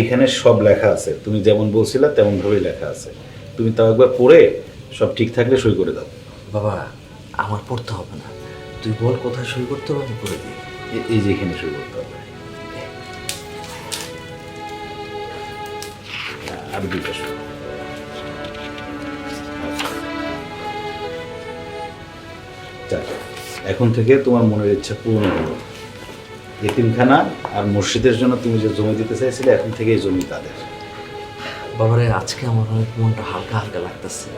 এখানে সব লেখা আছে। তুমি যেমন বলছিলা তেমন ভাবেই লেখা আছে। তুমি তাও একবার পড়ে সব ঠিক থাকলে সই করে দাও। বাবা আমার পড়তে হবে না। তুই বল কোথায় সই করতে হবে আমি করে দিই। এই যে এখানে সই করতে হবে। আর দুইটা সই। এখন থেকে তোমার মনের ইচ্ছা পূরণ হলো। এতিমখানা আর মসজিদের জন্য তুমি যে জমি দিতে চাইছিলে এখন থেকে এই জমি তাদের। বাবারে আজকে আমার অনেক মনটা হালকা হালকা লাগতেছে।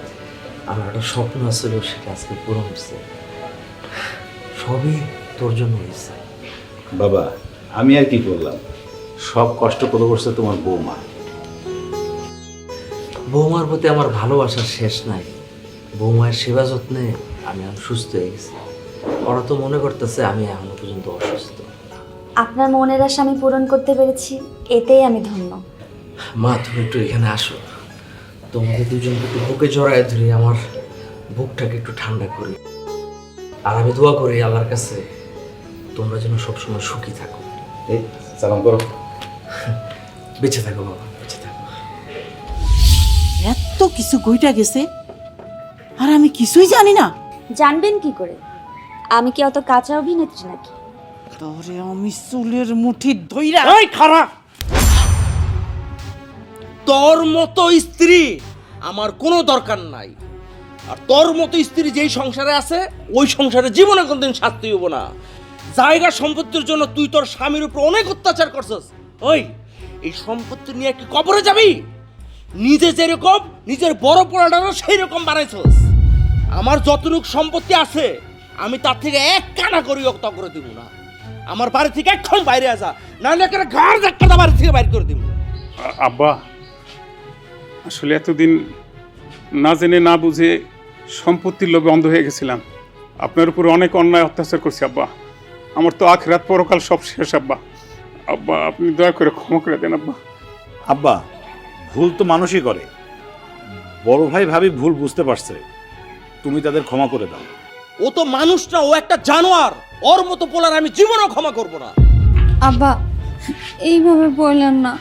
আমার একটা স্বপ্ন ছিল সেটা আজকে পূরণ হচ্ছে সবই তোর জন্য হয়েছে বাবা আমি আর কি করলাম? সব কষ্ট করে করছে তোমার বৌমা। বৌমার প্রতি আমার ভালোবাসার শেষ নাই। বৌমায়ের সেবা যত্নে আমি এখন সুস্থ হয়ে গেছি। ওরা তো মনে করতেছে আমি এখনও পর্যন্ত আপনার মনের আশা আমি পূরণ করতে পেরেছি এতেই আমি ধন্য। মা তুমি একটু এখানে আসো। তোমাদের দুজনকে একটু বুকে জড়ায় ধরে আমার বুকটাকে একটু ঠান্ডা করি। আর আমি দোয়া করি আল্লাহর কাছে তোমরা যেন সবসময় সুখী থাকো। এই সালাম করো। বেঁচে থাকো বাবা বেঁচে থাকো। এত কিছু গইটা গেছে আর আমি কিছুই জানি না। জানবেন কি করে? আমি কি অত কাঁচা অভিনেত্রী নাকি? তোরে আমি চুলের মুঠি ধইরা এই খারা! তোর মতো স্ত্রী আমার কোনো দরকার নাই। আর তোর মতো স্ত্রী যেই সংসারে আছে ওই সংসারে জীবনে কোনদিন শাস্তি হইব না। জায়গা সম্পত্তির জন্য তুই তোর স্বামীর উপর অনেক অত্যাচার করছস। ওই এই সম্পত্তি নিয়ে কি কবরে যাবি? নিজে যেরকম নিজের বড় পোড়াটারও সেই রকম বানাইছস। আমার যতটুক সম্পত্তি আছে আমি তার থেকে এক কানা করি অক্ত করে দিব না। আমার বাড়ি থেকে এখন বাইরে আসা নাহলে একটা ঘর ধাক্কা বাড়ি থেকে বাইরে করে দিব। আব্বা আসলে এতদিন না জেনে না বুঝে সম্পত্তির লোভে অন্ধ হয়ে গেছিলাম। আপনার উপর অনেক অন্যায় অত্যাচার করছি আব্বা। আমার তো আখ রাত পরকাল সব শেষ আব্বা। আব্বা আপনি দয়া করে ক্ষমা করে দেন আব্বা। আব্বা ভুল তো মানুষই করে। বড় ভাই ভাবি ভুল বুঝতে পারছে। তুমি তাদের ক্ষমা করে দাও। ও তো মানুষ না ও একটা জানোয়ার। ওর মতো পোলার আমি জীবনও ক্ষমা করব না। আব্বা এইভাবে বললেন না।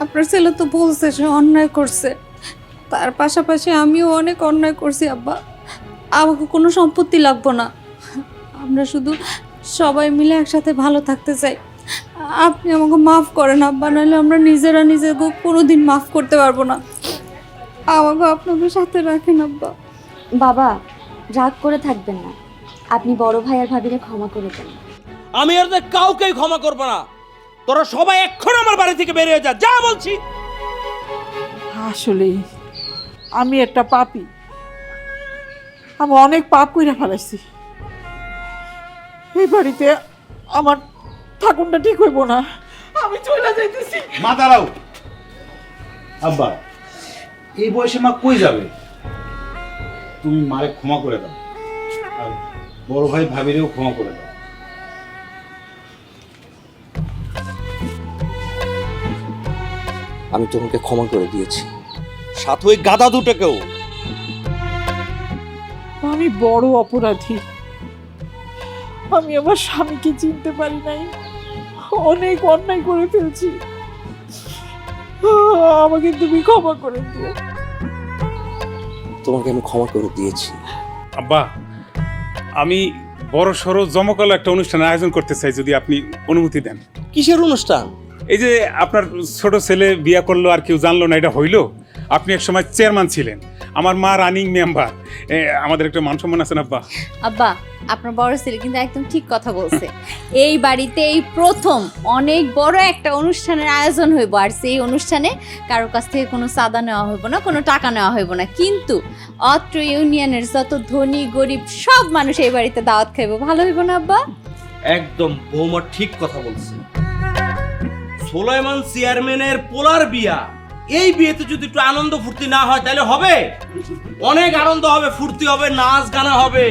আপনার ছেলে তো বলছে সে অন্যায় করছে। তার পাশাপাশি আমিও অনেক অন্যায় করছি আব্বা। আমাকে কোনো সম্পত্তি লাগবো না। আমরা শুধু সবাই মিলে একসাথে ভালো থাকতে চাই। আপনি আমাকে মাফ করেন আব্বা নাহলে আমরা নিজেরা নিজেকে কোনোদিন মাফ করতে পারব না। আমাকে আপনাদের সাথে রাখেন আব্বা। বাবা রাগ করে থাকবেন না। আপনি বড় ভাই আর ভাবিরে ক্ষমা করে দেন। আমি আর কাউকেই ক্ষমা করব না। তোরা সবাই এক্ষণ আমার বাড়ি থেকে বেরিয়ে যা যা বলছি। আসলে আমি একটা পাপি। আমি অনেক পাপ কইরা ফেলাইছি। এই বাড়িতে আমার ঠাকুরটা ঠিক হইব না। আমি চলে যাইতেছি। মা দাঁড়াও। আব্বা এই বয়সে মা কই যাবে? তুমি মারে ক্ষমা করে দাও। আর বড় ভাই ভাবিরেও ক্ষমা করে দাও। আমি তোমাকে ক্ষমা করে দিয়েছি। সাথে ওই গাদা দুটোকেও। আমি বড় অপরাধী। আমি আমার স্বামীকে চিনতে পারি নাই। অনেক অন্যায় করে ফেলছি। আমাকে তুমি ক্ষমা করে দিও। তোমাকে আমি ক্ষমা করে দিয়েছি। আব্বা আমি বড় সড়ো জমকালো একটা অনুষ্ঠানের আয়োজন করতে চাই যদি আপনি অনুমতি দেন। কিসের অনুষ্ঠান? এই যে আপনার ছোট ছেলে বিয়া করল আর কেউ জানলো না এটা হইল আপনি এক সময় চেয়ারম্যান ছিলেন। আমার মা রানিং মেম্বার। আমাদের একটা মান সম্মান আছে না আব্বা? আব্বা আপনার বড় ছেলে কিন্তু একদম ঠিক কথা বলছে। এই বাড়িতে এই প্রথম অনেক বড় একটা অনুষ্ঠানের আয়োজন হইব আর সেই অনুষ্ঠানে কারোর কাছ থেকে কোনো চাঁদা নেওয়া হইব না কোনো টাকা নেওয়া হইব না। কিন্তু অত্র ইউনিয়নের যত ধনী, গরিব সব মানুষ এই বাড়িতে দাওয়াত খাইব। ভালো হইব না, আব্বা? একদম বৌমা ঠিক কথা বলছে। সোলাইমান চেয়ারম্যানের পোলার বিয়া। এই বিয়েতে যদি একটু আনন্দ ফুর্তি না হয়, তাহলে হবে? অনেক আনন্দ হবে, ফুর্তি হবে, নাচ গানা হবে।